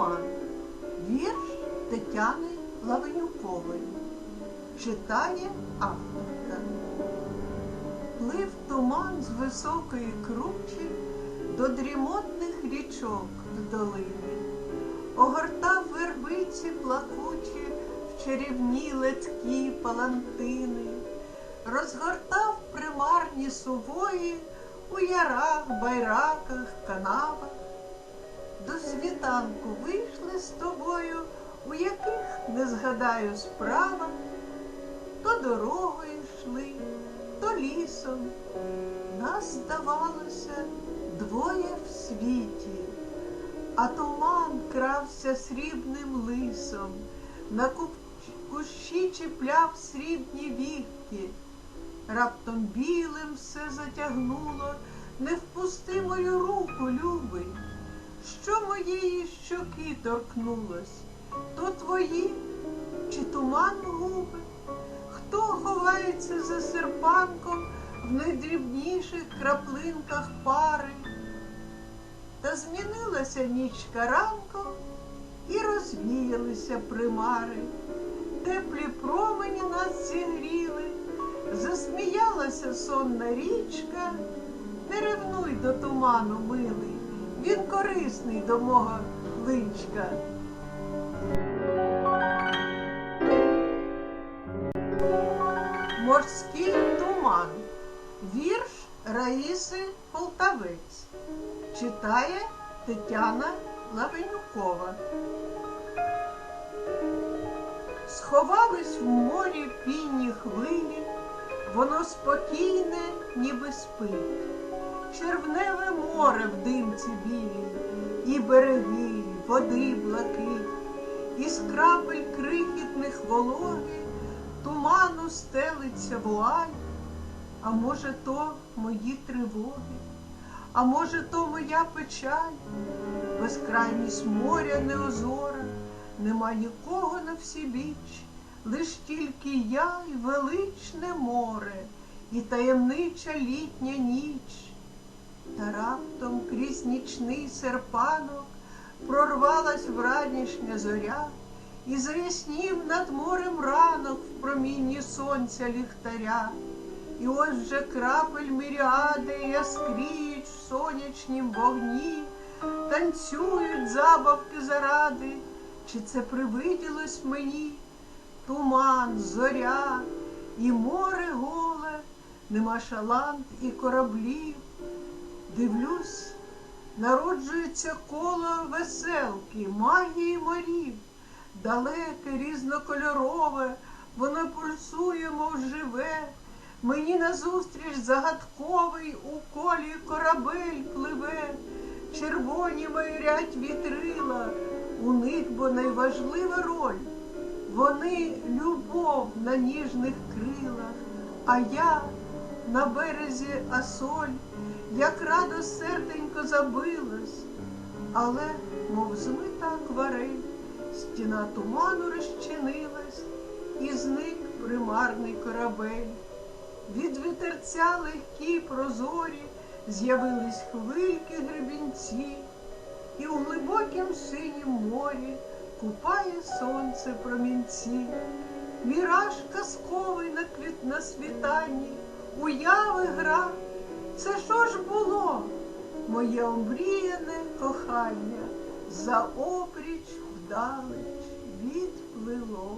Туман. Вірш Тетяни Лавенюкової. Читає авторка. Плив туман з високої кручі до дрімотних річок в долині, огортав вербиці плакучі в чарівні леткі палантини, розгортав примарні сувої у ярах, байраках, канавах. До світанку вийшли з тобою, у яких не згадаю справах, то дорогою йшли, то лісом. Нас здавалося двоє в світі, а туман крався срібним лисом, на кущі чіпляв срібні вівки. Раптом білим все затягнуло, не впусти мою руку, любий. Що моєї щоки торкнулось, то твої чи туман губи? Хто ховається за серпанком в найдрібніших краплинках пари? Та змінилася нічка ранком і розвіялися примари. Теплі промені нас зігріли, засміялася сонна річка. Не ревнуй до туману, милий, він корисний до мого личка. Морський туман. Вірш Раїси Полтавець. Читає Тетяна Лавенюкова. Сховались в морі пінні хвилі, воно спокійне, ніби спить. Червневе море в димці білій, і береги, води блакить, із крапель крихітних вологи, туману стелиться вуаль, а може, то мої тривоги, а може, то моя печаль, безкрайність моря неозора, нема нікого на всі біч, лиш тільки я й величне море, і таємнича літня ніч. Та раптом крізь нічний серпанок прорвалась вранішня зоря і заяснів над морем ранок в промінні сонця ліхтаря. І ось вже крапель міріади яскріють в сонячнім вогні, танцюють забавки заради, чи це привиділось мені туман, зоря і море голе, нема шалант і кораблів. Дивлюсь, народжується коло веселки, магії морів, далеке, різнокольорове, воно пульсує, мов живе. Мені назустріч загадковий у колі корабель пливе, червоні майорять вітрила, у них бо найважлива роль. Вони любов на ніжних крилах, а я на березі асоль, як радо серденько забилось, але, мов змита акварель, стіна туману розчинилась, і зник примарний корабель. Від вітерця легкі прозорі з'явились хвильки гребінці, і у глибокім синім морі купає сонце промінці. Міраж казковий на квіт на світанні, уяви гра. Що ж було? Моє омріяне кохання за опріч вдалеч відплило.